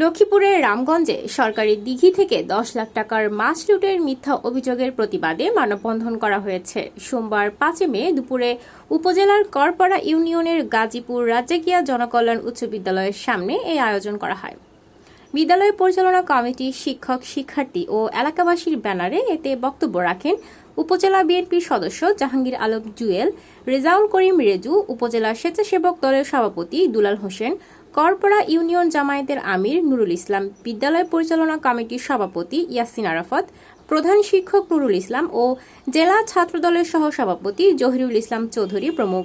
লক্ষ্মীপুরের রামগঞ্জে সরকারি দিঘি থেকে দশ লাখ টাকার মাছ লুটের মিথ্যা অভিযোগের প্রতিবাদে মানববন্ধন করা হয়েছে। সোমবার পাঁচই মে দুপুরে উপজেলার করপাড়া ইউনিয়নের গাজীপুর রাজ্জাকিয়া জনকল্যাণ উচ্চ বিদ্যালয়ের সামনে এই আয়োজন করা হয়। বিদ্যালয় পরিচালনা কমিটি শিক্ষক, শিক্ষার্থী ও এলাকাবাসীর ব্যানারে এতে বক্তব্য রাখেন উপজেলা বিএনপির সদস্য জাহাঙ্গীর আলম জুয়েল, রেজাউল করিম রেজু, উপজেলা স্বেচ্ছাসেবক দলের সভাপতি দুলাল হোসেন করপড়া ইউনিয়ন জামায়াতের আমির নুরুল ইসলাম, বিদ্যালয় পরিচালনা কমিটির সভাপতি ইয়াসিন আরাফাত, প্রধান শিক্ষক নুরুল ইসলাম ও জেলা ছাত্রদলের সহ সভাপতি জহিরুল ইসলাম চৌধুরী প্রমুখ।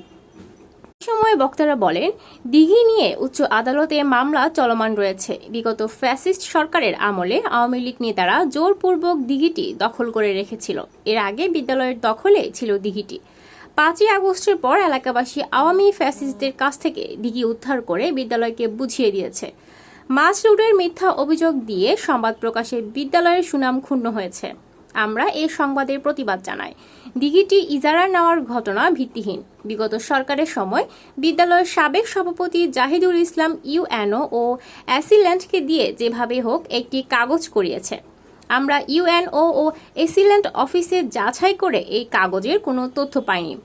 সময় বক্তারা বলেন, দিঘি নিয়ে উচ্চ আদালতে মামলা চলমান রয়েছে। বিগত ফ্যাসিস্ট সরকারের আমলে আওয়ামী লীগ নেতারা জোরপূর্বক দিঘিটি দখল করে রেখেছিল। এর আগে বিদ্যালয়ের দখলে ছিল দিঘিটি। পাঁচই আগস্টের পর এলাকাবাসী আওয়ামী ফ্যাসিস্টদের কাছ থেকে দিঘি উদ্ধার করে বিদ্যালয়কে বুঝিয়ে দিয়েছে। মাছ মিথ্যা অভিযোগ দিয়ে সংবাদ প্রকাশে বিদ্যালয়ের সুনাম ক্ষুণ্ণ হয়েছে। আমরা এই সংবাদের প্রতিবাদ জানাই। দিঘিটি ইজারা নেওয়ার ঘটনা ভিত্তিহীন। বিগত সরকারের সময় বিদ্যালয়ের সাবেক সভাপতি জাহিদুল ইসলাম ইউএনও ও অ্যাসিল্যান্ডকে দিয়ে যেভাবে হোক একটি কাগজ করিয়েছে। আমরা ইউএনও ও এসিল্যান্ড অফিসে যাচাই করে এই কাগজের কোনো তথ্য পাইনি।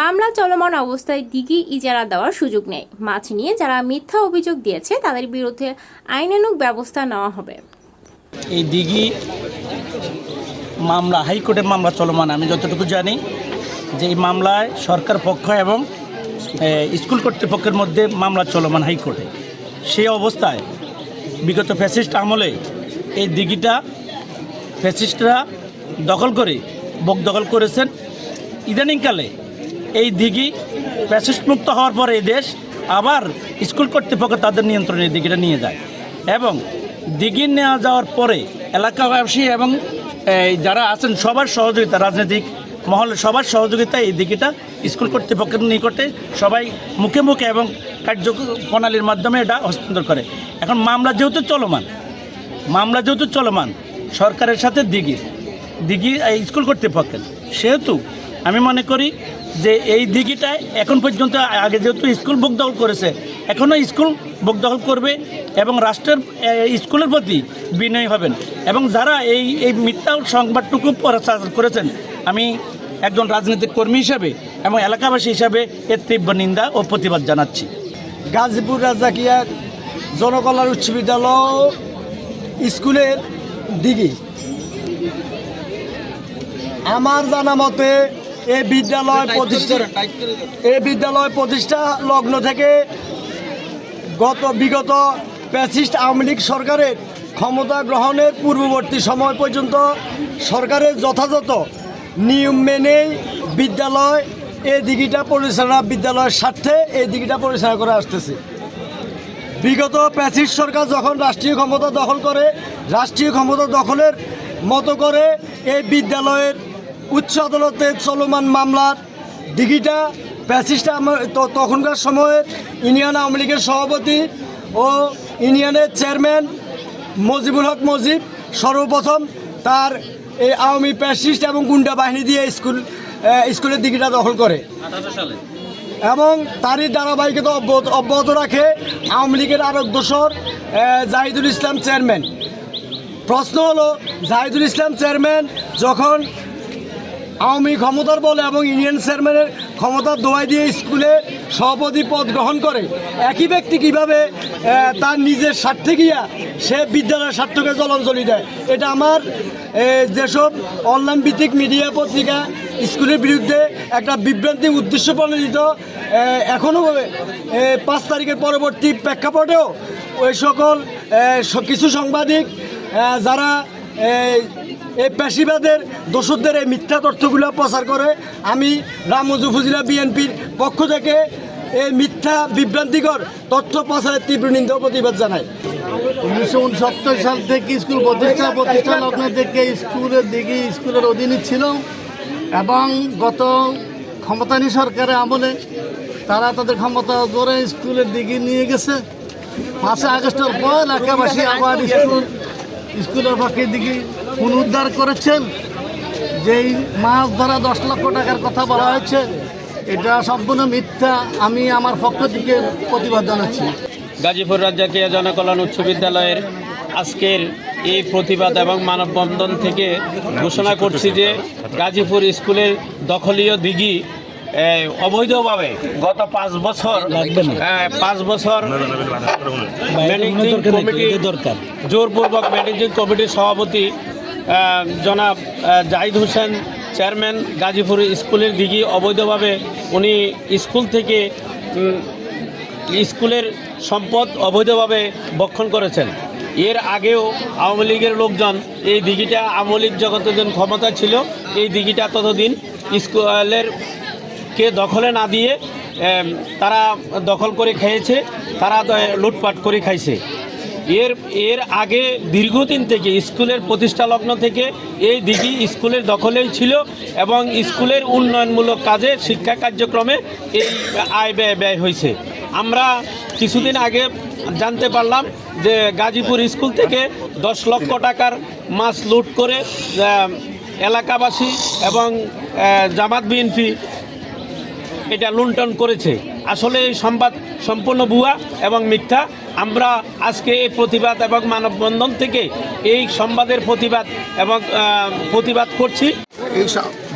মামলা চলমান অবস্থায় দিঘি ইজারা দেওয়ার সুযোগ নেই। মাছ নিয়ে যারা মিথ্যা অভিযোগ দিয়েছে, তাদের বিরুদ্ধে আইনানুগ ব্যবস্থা নেওয়া হবে। এই দিঘি মামলা, হাইকোর্টের মামলা চলমান, আমি যতটুকু জানি যে এই মামলায় সরকার পক্ষ এবং স্কুল কর্তৃপক্ষের মধ্যে মামলা চলমান হাইকোর্টে। সেই অবস্থায় বিগত ফ্যাসিস্ট আমলে এই দিঘিটা ফ্যাসিস্টরা দখল করে, বক দখল করেছেন। ইদানিংকালে এই দিঘি ফ্যাসিস্ট মুক্ত হওয়ার পরে এই দেশ আবার স্কুল কর্তৃপক্ষ তাদের নিয়ন্ত্রণে দিঘিটা নিয়ে যায় এবং দিঘি নেওয়া যাওয়ার পরে এলাকাবাসী এবং যারা আছেন সবার সহযোগিতা, রাজনৈতিক মহলে সবার সহযোগিতা এই দিঘিটা স্কুল কর্তৃপক্ষের নিকটে সবাই মুখে মুখে এবং কার্য প্রণালীর মাধ্যমে এটা হস্তান্তর করে। এখন মামলা যেহেতু চলমান, মামলা যেহেতু চলমান সরকারের সাথে দিঘির, দিঘি স্কুল কর্তৃপক্ষের। সেহেতু আমি মনে করি যে এই দিঘিটায় এখন পর্যন্ত আগে যেহেতু স্কুল বুক দখল করেছে, এখনও স্কুল বুক দখল করবে এবং রাষ্ট্রের স্কুলের প্রতি বিনয়ী হবেন। এবং যারা এই এই মিথ্যা সংবাদটুকু প্রচার করেছেন, আমি একজন রাজনৈতিক কর্মী হিসাবে এবং এলাকাবাসী হিসাবে এর তীব্র নিন্দা ও প্রতিবাদ জানাচ্ছি। গাজীপুর রাজাকিয়া জনকল্যাণ উচ্চ বিদ্যালয় স্কুলের দিঘি। আমার জানা মতে এই বিদ্যালয় প্রতিষ্ঠা এই বিদ্যালয় প্রতিষ্ঠা লগ্ন থেকে গত বিগত প্যাসিস্ট আওয়ামী লীগ সরকারের ক্ষমতা গ্রহণের পূর্ববর্তী সময় পর্যন্ত সরকারের যথাযথ নিয়ম মেনেই বিদ্যালয় এই দিঘিটা পরিচালনা বিদ্যালয়ের স্বার্থে এই দিঘিটা পরিচালনা করে আসতেছে। বিগত প্যাসিস্ট সরকার যখন রাষ্ট্রীয় ক্ষমতা দখল করে রাষ্ট্রীয় ক্ষমতা দখলের মতো করে এই বিদ্যালয়ের উচ্চ আদালতে চলমান মামলার দিঘিটা প্যাসিস্ট তখনকার সময়ের ইউনিয়ন আওয়ামী লীগের সভাপতি ও ইউনিয়নের চেয়ারম্যান মজিবুল হক মজিব সর্বপ্রথম তার এই আওয়ামী প্যাসিস্ট এবং গুন্ডা বাহিনী দিয়ে স্কুল স্কুলের দিঘিটা দখল করে। এবং তারই ধারাবাহিকতা অব্যাহত রাখে আওয়ামী লীগের আরেক দোসর জাহিদুল ইসলাম চেয়ারম্যান। প্রশ্ন হলো, জাহিদুল ইসলাম চেয়ারম্যান যখন আওয়ামী ক্ষমতার বলে এবং ইউনিয়ন চেয়ারম্যানের ক্ষমতার দোয়াই দিয়ে স্কুলে সভাপতি পদ গ্রহণ করে, একই ব্যক্তি কীভাবে তার নিজের স্বার্থে গিয়া সে বিদ্যালয়ের স্বার্থকে জলাঞ্জলি দেয়? এটা আমার যেসব অনলাইন ভিত্তিক মিডিয়া পত্রিকা স্কুলের বিরুদ্ধে একটা বিভ্রান্তি উদ্দেশ্য প্রণোদিত এখনও পাঁচ তারিখের পরবর্তী প্রেক্ষাপটেও ওই সকল কিছু সাংবাদিক যারা এই এই পেশিবাদের দোষদের এই মিথ্যা তথ্যগুলো প্রচার করে, আমি রামজু ফুজিলা বিএনপির পক্ষ থেকে এই মিথ্যা বিভ্রান্তিকর তথ্য প্রচারের তীব্র নিন্দা প্রতিবাদ জানাই। উনিশশো উনসত্তর সাল থেকে স্কুল প্রতিষ্ঠা প্রতিষ্ঠা লগ্ন থেকে স্কুলের দিকে স্কুলের অধীনে ছিল এবং গত ক্ষমতানী সরকারের আমলে তারা তাদের ক্ষমতা ধরে স্কুলের দিকে নিয়ে গেছে। পাঁচই আগস্টের পর এলাকাবাসী আবার স্কুল স্কুলের পক্ষে দিকে পুনরুদ্ধার করেছেন। যেই মাছ ধরা দশ লক্ষ টাকার কথা বলা হয়েছে, এটা সম্পূর্ণ মিথ্যা। আমি আমার পক্ষ থেকে প্রতিবাদ জানাচ্ছি। গাজীপুর রাজ্জাকিয়া জনকল্যাণ উচ্চ বিদ্যালয়ের আজকের এই প্রতিবাদ এবং মানববন্ধন থেকে ঘোষণা করছি যে গাজীপুর স্কুলের দখলীয় দিঘি অবৈধভাবে গত পাঁচ বছর লাগবে না। এ, পাঁচ বছর ম্যানেজিং কমিটি দরকার জোরপূর্বক ম্যানেজিং কমিটির সভাপতি জনাব জাহিদ হোসেন চেয়ারম্যান গাজীপুর স্কুলের দিকে অবৈধভাবে উনি স্কুল থেকে স্কুলের সম্পদ অবৈধভাবে বক্ষণ করেছেন এর আগেও আওয়ামী লীগের লোকজন এই দিঘিটা আওয়ামী লীগ যতদিন ক্ষমতা ছিল এই দিঘিটা ততদিন স্কুলের কে দখলে না দিয়ে তারা দখল করে খেয়েছে, তারা লুটপাট করে খাইছে। এর এর আগে দীর্ঘদিন থেকে স্কুলের প্রতিষ্ঠা লগ্ন থেকে এই দিঘি স্কুলের দখলেই ছিল এবং স্কুলের উন্নয়নমূলক কাজে শিক্ষা কার্যক্রমে এই আয় ব্যয় ব্যয় হয়েছে আমরা কিছুদিন আগে জানতে পারলাম যে গাজীপুর স্কুল থেকে দশ লক্ষ টাকার মাছ লুট করে এলাকাবাসী এবং জামাত বিএনপি এটা লুণ্ঠন করেছে। আসলে এই সংবাদ সম্পূর্ণ ভুয়া এবং মিথ্যা। আমরা আজকে এই প্রতিবাদ এবং মানববন্ধন থেকে এই সংবাদের প্রতিবাদ এবং প্রতিবাদ করছি। এই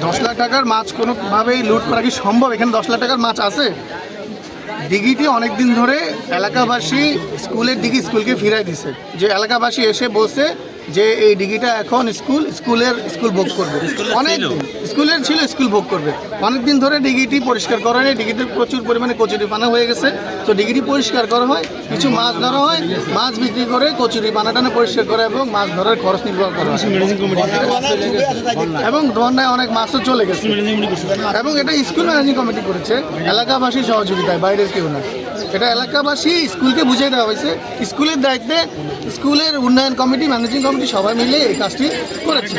দশ লাখ টাকার মাছ কোনোভাবেই লুট করা কি সম্ভব? এখানে দশ লাখ টাকার মাছ আছে। দিঘিটি অনেক দিন ধরে এলাকাবাসী স্কুলের দিঘি স্কুলকে ফিরাই দিছে। যে এলাকাবাসী এসে বসে যে এই ডিগিটা এখন স্কুল স্কুলের স্কুল ভোগ করবে। অনেক স্কুলের ছিল স্কুল ভোগ করবে। অনেক দিন ধরে ডিগিটি পরিষ্কার করা হয় ডিগিতে প্রচুর পরিমাণে কচুরি পানা হয়ে গেছে। তো ডিগিটি পরিষ্কার করা হয় কিছু মাছ ধরা হয় মাছ বিক্রি করে কচুরি পানা টানা পরিষ্কার করা এবং মাছ ধরার খরচ নির্ভর করা হয়। এবং বন্যায় অনেক মাছও চলে গেছে। এবং এটা স্কুল ম্যানেজিং কমিটি করেছে এলাকাবাসী সহযোগিতায় বাইরের কেউ না। এটা এলাকাবাসী স্কুলকে বুঝিয়ে দেওয়া হয়েছে। স্কুলের দায়িত্বে স্কুলের উন্নয়ন কমিটি, ম্যানেজিং কমিটি সবাই মিলে এই কাজটি করেছে।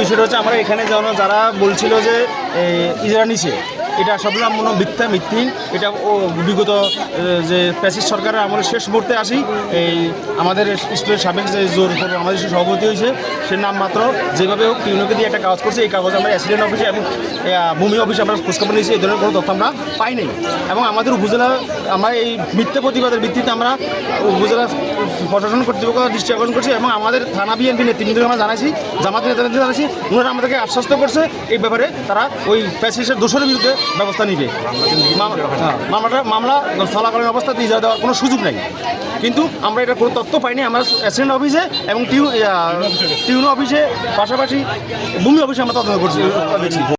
বিষয়টা হচ্ছে আমরা এখানে যেন যারা বলছিল যে ইজরানিছে ইজরা নিছে এটা সবগুলো মনে মিথ্যা মিথ্যিন এটা ও বিগত যে প্যাসিস সরকারের আমলে শেষ মুহূর্তে আসি, এই আমাদের স্কুলের সাবেক যে জোর আমাদের সভাপতি হয়েছে, সে নাম মাত্র যেভাবে হোক টিউনোকে দিয়ে একটা কাজ করছে, এই কাগজ আমরা অ্যাসিডেন্ট অফিসে এবং ভূমি অফিসে আমরা খোঁজখবর নিয়েছি, এই ধরনের কোনো তথ্য আমরা নাই। এবং আমাদের উপজেলা, আমরা এই মিথ্যা প্রতিবাদের ভিত্তিতে আমরা উপজেলা প্রশাসন কর্তৃপক্ষ দৃষ্টি আকর্ষণ করছি এবং আমাদের থানা বিএনপি নেতৃবৃন্দকে আমরা জানাইছি, জামাত নেতাদের জানাইছি, ওনারা আমাদেরকে আশ্বস্ত করছে, এই ব্যাপারে তারা ওই প্যাসিসের দোষরের বিরুদ্ধে ব্যবস্থা নিবে। হ্যাঁ, মামলাটা মামলা চলাকালীন অবস্থাতে ইজারা দেওয়ার কোনো সুযোগ নেই। কিন্তু আমরা এটা কোনো তথ্য পাইনি আমরা অ্যাসিডেন্ট অফিসে এবং টিউন টিউন অফিসে পাশাপাশি ভূমি অফিসে আমরা তদন্ত করছি।